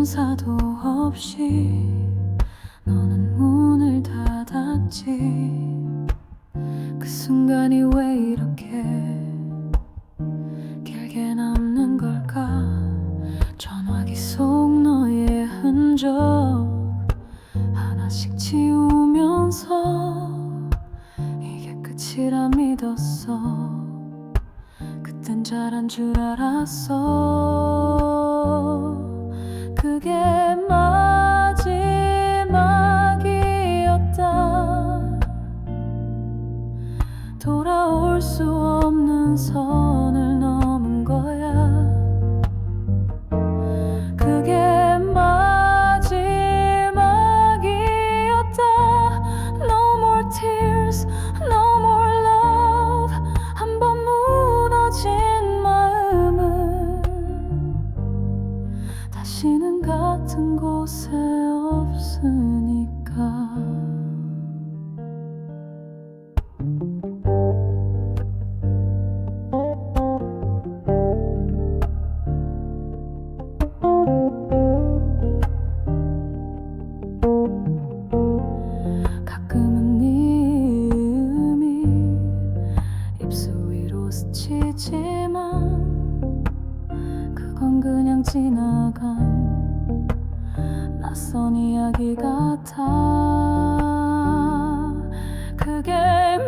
인사도 없이 너는 문을 닫았지. 그 순간이 왜 이렇게 길게 남는 걸까? 전화기 속 너의 흔적 하나씩 지우면서 이게 끝이라 믿었어. 그땐 잘한 줄 알았어 선을 넘은 거야. 그게 마지막이었다. No more tears, no more love. 한 번 무너진 마음은 다시는 같은 곳에 없으니 위로 스치지만 그건 그냥 지나간 낯선 이야기 같아. 그게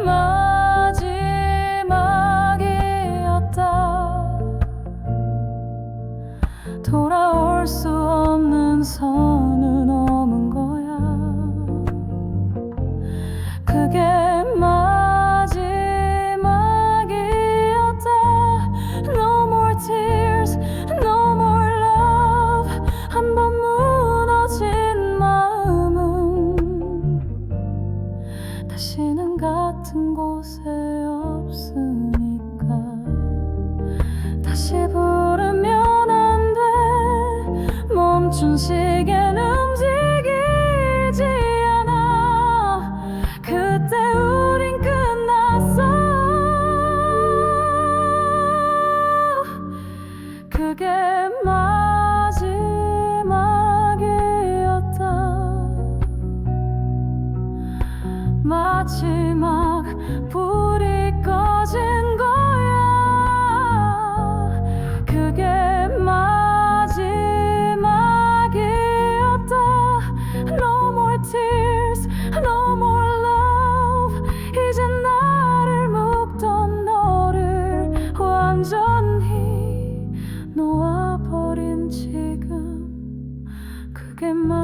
마지막이었다. 돌아올 수 없는 선을 넘은 거야. 그게 다시는 같은 곳에 없으니까. 다시 부르면 안 돼. 멈춘 시계는 마지막 불이 꺼진 거야. 그게 마지막이었다. No more tears, no more love. 이제 나를 묶던 너를 완전히 놓아버린 지금. 그게 마